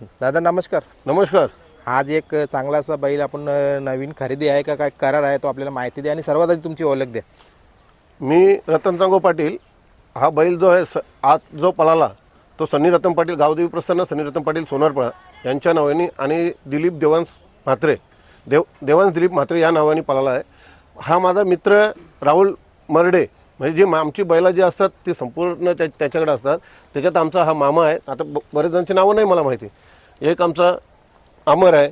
दादा नमस्कार. नमस्कार. आज एक चांगला असा बैल आपण नवीन खरेदी आहे का काय करार आहे तो आपल्याला माहिती द्या आणि सर्वात आधी तुमची ओळख द्या. मी रतन चांगो पाटील. हा बैल जो आहे स आज जो पळाला तो सनी रतन पाटील गावदेवी प्रसन्न सनी रतन पाटील सोनारपळा यांच्या नावाने आणि दिलीप देवांस म्हात्रे देव देवांस दिलीप म्हात्रे या नावाने पळाला आहे. हा माझा मित्र राहुल मर्डे म्हणजे जी मा- आमची बैला जी असतात ती संपूर्ण त्या त्याच्याकडे असतात. त्याच्यात आमचा हा मामा आहे. आता बरेच जणांची नावं नाही मला माहिती. एक आमचा अमर आहे.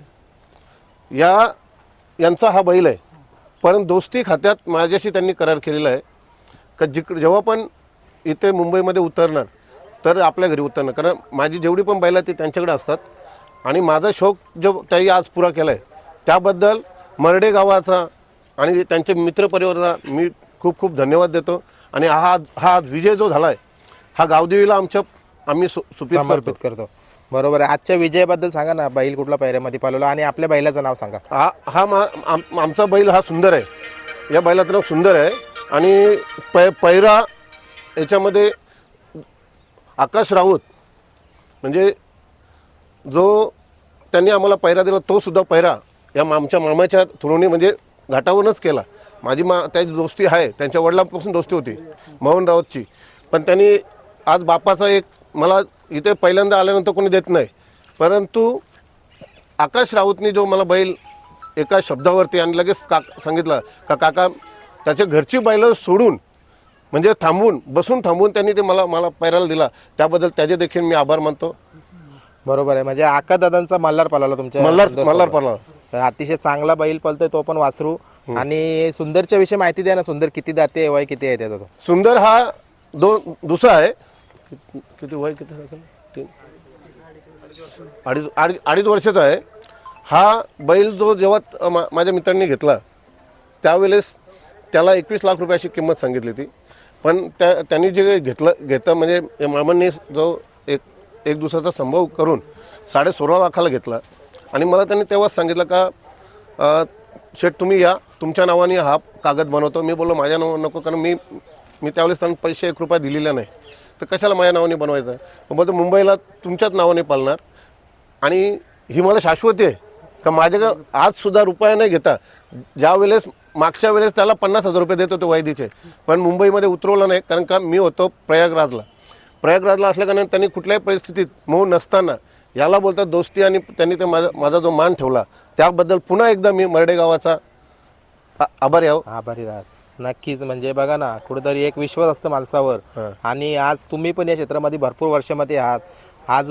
या यांचा हा बैल आहे. पण दोस्ती खात्यात माझ्याशी त्यांनी करार केलेला आहे. का जिकडे जेव्हा पण इथे मुंबईमध्ये उतरणार तर आपल्या घरी उतरणार. कारण माझी जेवढी पण बैल ती त्यांच्याकडे असतात. आणि माझा शौक जो त्यांनी आज पुरा केला आहे त्याबद्दल मर्डे गावाचा आणि त्यांच्या मित्रपरिवाराचा मी खूप खूप धन्यवाद देतो. आणि हा हा आज विजय जो झाला आहे हा गावदेवीला आमच्या आम्ही सु सुपीत करतो. बरोबर आहे. आजच्या विजयाबद्दल सांगा ना बैल कुठला पायऱ्यामध्ये पालवला आणि आपल्या बैलाचं नाव सांगा. हा हा मा आम- आमचा बैल हा सुंदर आहे. या बैलाचं नाव सुंदर आहे. आणि पै पैरा याच्यामध्ये आकाश राऊत म्हणजे जो त्यांनी आम्हाला पैरा दिला तो सुद्धा पैरा या मा- आमच्या मामाच्या थोडणी म्हणजे घाटावरूनच केला. माझी मा त्याची दोस्ती आहे. त्यांच्या वडिलांपासून दोस्ती होती मोहन राऊतची. पण त्यांनी आज बापाचा एक मला इथे पहिल्यांदा आल्यानंतर कोणी देत नाही. परंतु आकाश राऊतनी जो मला बैल एका शब्दावरती आणि लगेच का सांगितलं का काका त्याच्या घरची बैल सोडून म्हणजे थांबून बसून थांबून त्यांनी ते मला मला पैराला दिला. त्याबद्दल त्याचे देखील मी आभार मानतो. बरोबर आहे. म्हणजे आका दादांचा मल्हार पालवला तुमच्या मल्हार. मल्हार तर अतिशय चांगला बैल पलतोय तो पण वासरू. आणि सुंदरच्या विषयी माहिती द्या ना सुंदर किती दाते वय किती आहे त्याचा? तो सुंदर हा दोन दुसरा आहे. किती- किती वय किती असेल? तीन. अडीच अडी अडीच वर्षाचा आहे. हा बैल जो जेव्हा मा- माझ्या मित्रांनी घेतला त्यावेळेस त्याला एकवीस लाख रुपयाची किंमत सांगितली ती पण त्या त्यांनी जे घेतलं घेतं म्हणजे मामांनी जो एक एक दिवसाचा संभव करून साडे सोळा लाखाला घेतला. आणि मला त्यांनी तेव्हाच सांगितलं का शेठ तुम्ही या. तुमच्या नावाने हा कागद बनवतो. मी बोललो माझ्या नावावर नको कारण मी मी त्यावेळेस त्यांना पैसे एक रुपया दिलेला नाही. तर कशाला माझ्या नावाने बनवायचं? आहे मग बोलतो मुंबईला तुमच्याच नावाने पालणार. आणि ही मला शाश्वती आहे. का माझ्याकडं आजसुद्धा रुपया नाही घेता. ज्या वेळेस मागच्या वेळेस त्याला पन्नास हजार रुपये देत होते वैदीचे पण मुंबईमध्ये उतरवलं नाही कारण का मी होतो प्रयागराजला. प्रयागराजला असल्याकारणाने त्यांनी कुठल्याही परिस्थितीत मऊ नसताना याला बोलतात दोस्ती आणि त्यांनी ते माझा माझा जो मान ठेवला. त्याबद्दल पुन्हा एकदा मी मर्डे गावाचा आभारी आहो. आभारी राहत. नक्कीच. म्हणजे बघा ना कुठेतरी एक विश्वास असतं माणसावर. आणि आज तुम्ही पण या क्षेत्रामध्ये भरपूर वर्षामध्ये आहात. आज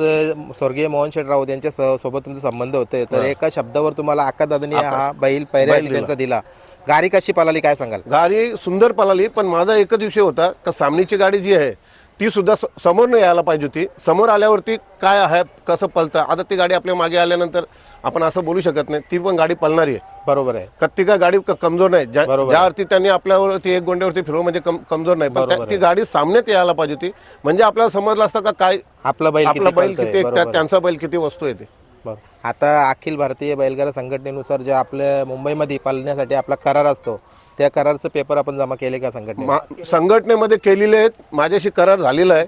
स्वर्गीय मोहन शेठ राऊत यांच्या स- सोबत तुमचे संबंध होते तर एका शब्दावर तुम्हाला आका दादानी हा बैल पैऱ्या त्यांचा दिला. गाडी कशी पळाली काय सांगाल? गाडी सुंदर पळाली पण माझा एकच विषय होता का सामनीची गाडी जी आहे ती सुद्धा स- समोर नाही यायला पाहिजे होती. समोर आल्यावरती काय आहे कसं पळतं आता ती गाडी आपल्या मागे आल्यानंतर आपण असं बोलू शकत नाही. ती पण गाडी पळणारी आहे. बरोबर आहे. का ती काय गाडी क- कमजोर नाही. ज्या बरोबर. ज्या अर्थी त्यांनी आपल्यावरती एक गोंड्यावरती फिरव म्हणजे कम- कमजोर नाही. पण त्या- ती गाडी सामन्यात यायला पाहिजे होती. म्हणजे आपल्याला समजलं असतं का काय आपला बैल आपला किती बैल पळतोय, किती त्या-. त्यांचा बैल किती वस्तू येते बरं. आता अखिल भारतीय बैलगाडा संघटनेनुसार जे आपल्या मुंबईमध्ये पालण्यासाठी आपला करार असतो त्या करारचं पेपर आपण जमा केले का संघटने मा- संघटनेमध्ये केलेले आहेत. माझ्याशी करार झालेला आहे.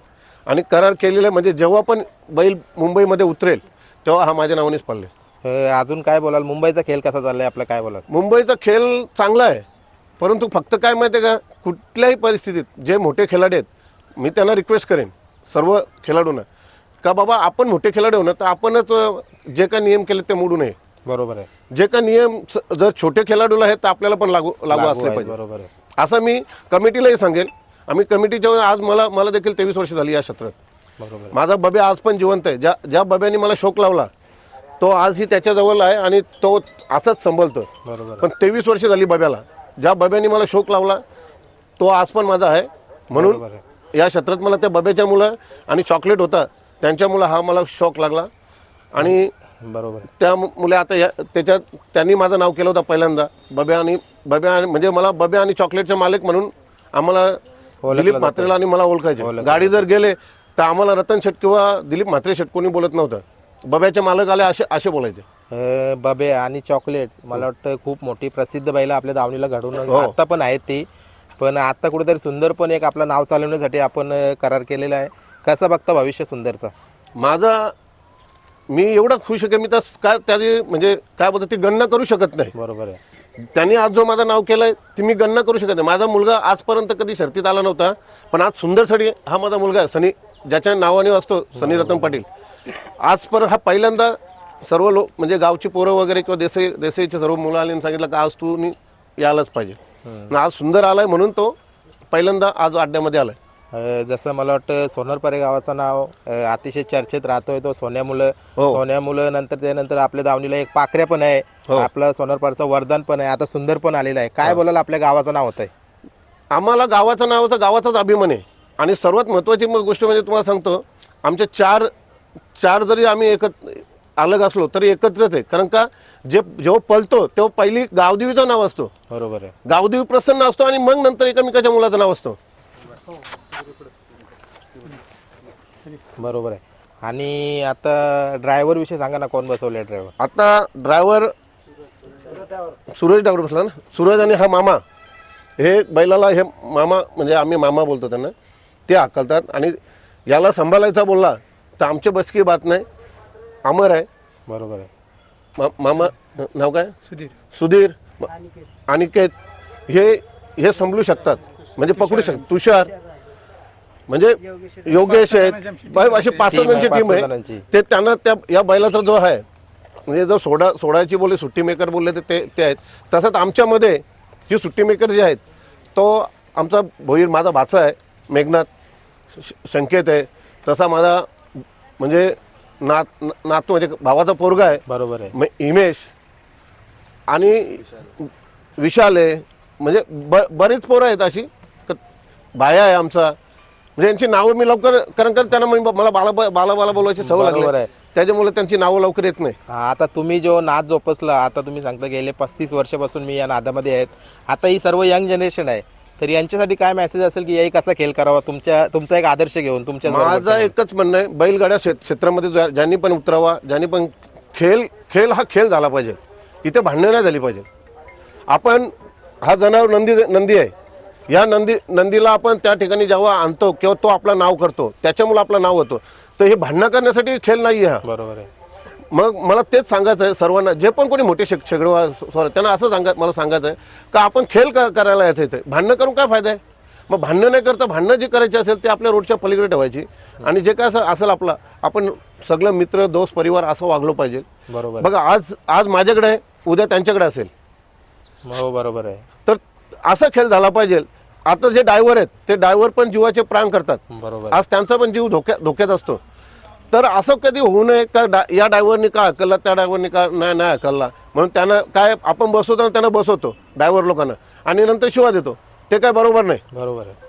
आणि करार केलेला आहे म्हणजे जेव्हा पण बैल मुंबईमध्ये उतरेल तेव्हा हा माझ्या नावानेच पडले अजून काय बोलाल? मुंबईचा खेळ कसा चाललाय? आपला काय बोलाल? मुंबईचा खेळ चांगला आहे. परंतु फक्त काय माहिती आहे का? कुठल्याही परिस्थितीत जे मोठे खेळाडू आहेत मी त्यांना रिक्वेस्ट करेन सर्व खेळाडूंना. का बाबा आपण मोठे खेळाडू ना तर आपणच जे काही नियम केले ते मोडू नये. बरोबर आहे. जे काही नियम जर छोटे खेळाडूला आहेत तर आपल्याला पण लागू लागू असले पाहिजे. बरोबर आहे. असं मी कमिटीलाही सांगेल आम्ही कमिटीच्या आज मला मला देखील तेवीस वर्ष झाली या क्षेत्रात. बरोबर माझा बब्या आज पण जिवंत आहे. ज्या ज्या बब्याने मला शोक लावला तो आजही त्याच्याजवळ आहे आणि तो असंच संभलतो. बरोबर पण तेवीस वर्ष झाली बब्याला. ज्या बब्याने मला शोक लावला तो आज पण माझा आहे. म्हणून बरोबर या क्षेत्रात मला त्या बब्याच्या मुलं आणि चॉकलेट होता त्यांच्यामुळं हा मला शॉक लागला. आणि बरोबर. आहे. त्या मुले आता या त्याच्यात त्यांनी माझं नाव केलं होतं पहिल्यांदा. बब्या आणि बब्या आणि म्हणजे मला बब्या आणि चॉकलेटचे मालक म्हणून आम्हाला दिलीप म्हात्रेला आणि मला ओळखायचे. गाडी जर गेले तर आम्हाला रतन शेट किंवा दिलीप म्हात्रे शेट कोणी बोलत नव्हतं. बब्याचे मालक आले असे असे बोलायचे. अ, बबे आणि चॉकलेट. मला वाटतं खूप मोठी प्रसिद्ध बैल आपल्या दावणीला घडवून आता पण आहेत ती. पण आता कुठेतरी सुंदर पण एक आपलं नाव चालवण्यासाठी आपण अ, करार केलेला आहे. कसं बघता भविष्य सुंदरचा? माझा मी एवढं खुश आहे की मी तर काय त्याची म्हणजे काय बोलतो ती गणना करू शकत नाही. बरोबर आहे. त्यांनी आज जो माझं नाव केलंय ती मी गणना करू शकत नाही. माझा मुलगा आजपर्यंत कधी शर्तीत आला नव्हता पण आज सुंदर सडी हा माझा मुलगा आहे सनी ज्याच्या नावाने असतो सनी रतन पाटील. आजपर्यंत हा पहिल्यांदा सर्व लोक म्हणजे गावची पोरं वगैरे किंवा देसाई देसाईचे सर्व मुलं आले आणि सांगितलं की आज तू नी यायलाच पाहिजे. आणि आज सुंदर आलाय म्हणून तो पहिल्यांदा आज अड्ड्यामध्ये आलाय. अ, जसं मला वाटतं सोनरपरे गावाचं नाव अ, अतिशय चर्चेत राहतोय तो सोन्या मुलं. सोन्या मुलं नंतर त्यानंतर आपल्या दावणीला एक पाखऱ्या पण आहे. आपलं सोनरपरचं वरदान पण आहे. आता सुंदर पण आलेलं आहे. काय बोलाल आपल्या गावाचं नाव होतंय? आम्हाला गावाचं नावाचा गावाचाच अभिमान आहे. आणि सर्वात महत्त्वाची म- गोष्ट म्हणजे तुम्हाला सांगतो आमचे चार चार जरी आम्ही एकत्र अलग असलो तरी एकत्रच आहे. कारण का जे जेव्हा पलतो तेव्हा पहिली गावदेवीचं नाव असतो. बरोबर आहे. गावदेवी प्रसन्न असतो आणि मग नंतर एकमेकाच्या मुलाचं नाव असतं. बरोबर आहे. आणि आता ड्रायव्हर विषयी सांगा ना कोण बसवले ड्रायव्हर आता ड्रायव्हर सूरज ड्रायव्हर बसला ना? सूरज आणि हा मामा. हे बैलाला हे मामा म्हणजे आम्ही मामा बोलतो त्यांना. ते हाकलतात आणि याला सांभाळायचा बोलला. तर आमच्या बसकी बात नाही. अमर आहे. बरोबर आहे. मा- मामा नाव काय? सुधीर. सुधीर. अनिकेत. हे हे समजू शकतात. म्हणजे पकडू शकतात. तुषार. म्हणजे योगेश आहेत. बाय अशी पाच जणांची टीम आहे. ते त्यांना त्या या बैलाचा जो आहे म्हणजे जो सोडा सोडायची बोलले सुट्टी मेकर बोलले तर ते ते आहेत. तसंच आमच्यामध्ये जी सुट्टी मेकर जे आहेत तो आमचा भोईर माझा भाचा आहे मेघनाथ. श- संकेत आहे. तसा माझा म्हणजे नात नातू म्हणजे भावाचा पोरगा आहे. बरोबर आहे. म- हिमेश आणि विशाल आहे. म्हणजे ब बरीच पोरं आहेत अशी. क- बाया आहे आमचा. म्हणजे यांची नावं मी लवकर कारण का त्यांना मी मला बाला बाला बाला बोलवायची सवय बरोबर लागली आहे. त्याच्यामुळे त्यांची नावं लवकर येत नाही. हा, आता तुम्ही जो नाद जोपासला आता तुम्ही सांगता गेले पस्तीस वर्षापासून मी या नादामध्ये आहेत. आता ही सर्व यंग जनरेशन आहे. तर यांच्यासाठी काय मेसेज असेल की याही कसा खेळ करावा? तुमच्या तुमचा एक आदर्श घेऊन तुमच्या माझं एकच म्हणणं आहे बैलगाड्या क्षेत- क्षेत्रामध्ये ज्या- ज्यांनी पण उतरावा ज्यांनी पण खेळ खेळ हा खेळ झाला पाहिजे. इथे भांडणं नाही झाली पाहिजे. आपण हा जनावर नंदी नंदी आहे. या नंदी नंदीला आपण त्या ठिकाणी जेव्हा आणतो किंवा तो आपलं नाव करतो त्याच्यामुळे आपलं नाव होतं. तर हे भांडणं करण्यासाठी खेळ नाही आहे हा. बरोबर आहे. मग मला तेच सांगायचं आहे सर्वांना जे पण कोणी मोठे शेक सॉरी त्यांना असं सांगा मला सांगायचं आहे का आपण खेळ क- करायला येते इथे? भांडणं करून काय फायदा आहे? मग भांडणं नाही करता भांडणं जी करायची असेल ते आपल्या रोडच्या पलीकडे ठेवायची. आणि जे काय असं असेल आपला आपण सगळं मित्र दोस्त परिवार असं वागलो पाहिजे. बरोबर. बघा आज आज माझ्याकडे आहे उद्या त्यांच्याकडे असेल. हो बरोबर आहे. तर असा खेळ झाला पाहिजे. आता जे डायव्हर आहेत ते डायव्हर पण जीवाचे प्राण करतात. बरोबर. आज त्यांचा पण जीव धोक्या धोक्यात असतो. तर असं कधी होऊ नये का डा या ड्रायव्हरनी का हकलला त्या ड्रायव्हरनी का नाही नाही हकलला? म्हणून त्यांना काय आपण बसवतो आणि त्यांना बसवतो ड्रायव्हर लोकांना. आणि नंतर शिवा देतो. ते काय बरोबर नाही. बरोबर आहे.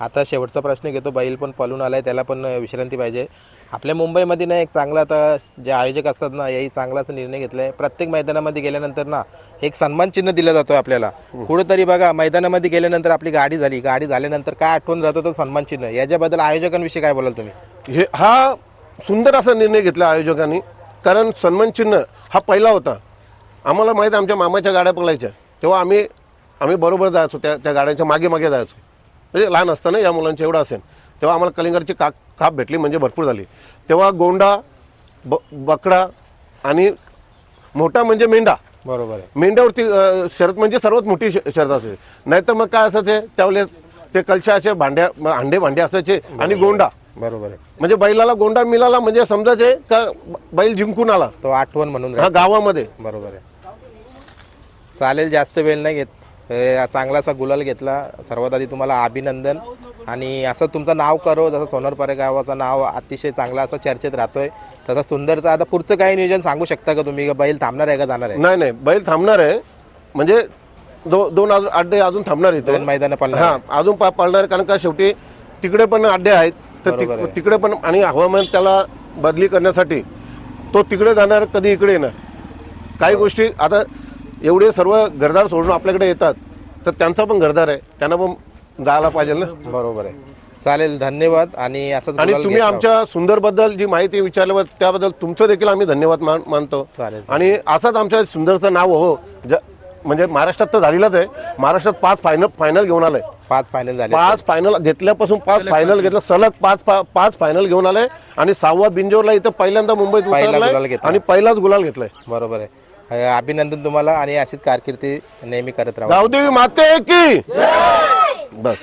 आता शेवटचा प्रश्न घेतो. बैल पण पळून आलाय त्याला पण विश्रांती पाहिजे. आपल्या मुंबईमध्ये ना एक चांगला आता जे आयोजक असतात ना याही चांगलाच निर्णय घेतलाय. प्रत्येक मैदानामध्ये गेल्यानंतर ना एक सन्मान चिन्ह दिलं जातं आपल्याला. कुठंतरी बघा मैदानामध्ये गेल्यानंतर आपली गाडी झाली. गाडी झाल्यानंतर काय आठवण राहतं तो सन्मान चिन्ह? याच्याबद्दल आयोजकांविषयी काय बोलाल तुम्ही? हे हा सुंदर असा निर्णय घेतला आयोजकांनी. कारण सन्मान चिन्ह हा पहिला होता. आम्हाला माहीत आमच्या मामाच्या गाड्या पळायच्या तेव्हा आम्ही आम्ही बरोबर जायचो त्या त्या गाड्यांच्या मागे मागे जायचो म्हणजे लहान असताना या मुलांच्या एवढं असेल. तेव्हा आम्हाला कलिंगरची काप काप भेटली म्हणजे भरपूर झाली. तेव्हा गोंडा ब बकडा आणि मोठा म्हणजे मेंढा. बरोबर आहे. मेंढ्यावरती शर्यत म्हणजे सर्वात मोठी श- शर्यत असायची. नाहीतर मग काय असायचे? त्यावेळेस ते कलशाचे भांड्या हांडे भांडे असायचे आणि गोंडा. बरोबर आहे. म्हणजे बैलाला गोंडा मिळाला म्हणजे समजायचे का बैल जिंकून आला? तो आठवण म्हणून हा गावामध्ये. बरोबर आहे. चालेल जास्त वेळ नाही घेत. हे चांगलासा गुलाल घेतला. सर्वात आधी तुम्हाला अभिनंदन. आणि असं तुमचं नाव करो जसं सोनरपारे गावाचं नाव अतिशय चांगला असं चर्चेत राहतोय. तसं सुंदरचं आता पुढचं काही नियोजन सांगू शकता का तुम्ही? का बैल थांबणार आहे का जाणार आहे? नाही नाही. बैल थांबणार आहे. म्हणजे दो दोन अजून अड्डे अजून थांबणार इथे. दोन मैदानं पडणार हा अजून पा- पळणार आहे, कारण का शेवटी तिकडे पण अड्डे आहेत. तर. तिकडे पण आणि हवामान त्याला बदली करण्यासाठी तो तिकडे जाणार कधी इकडे येणार? काही गोष्टी आता एवढे सर्व घरदार सोडून आपल्याकडे येतात तर त्यांचा पण घरदार आहे. त्यांना पण जायला पाहिजे ना? बरोबर आहे. चालेल धन्यवाद आणि असंच आणि तुम्ही. आमच्या सुंदरबद्दल जी माहिती विचारल्यावर त्याबद्दल तुमचं देखील आम्ही धन्यवाद मान- मानतो. चालेल आणि असंच आमच्या सुंदरचं नाव हो ज- म्हणजे महाराष्ट्रात तर झालेलंच आहे. महाराष्ट्रात पाच फायनल फायनल घेऊन आलंय. पाच फायनल झाले पाच फायनल घेतल्यापासून पाच फायनल घेतलं सलग पाच पाच फायनल घेऊन आले. आणि सहावा बिंजोरला इथं पहिल्यांदा मुंबईत उतरलाय गुलाल घेतला. आणि पहिलाच गुलाल घेतलाय. बरोबर आहे. अं, अभिनंदन तुम्हाला आणि अशीच कारकिर्दी नेहमी करत राहा. गावदेवी माते की! बस.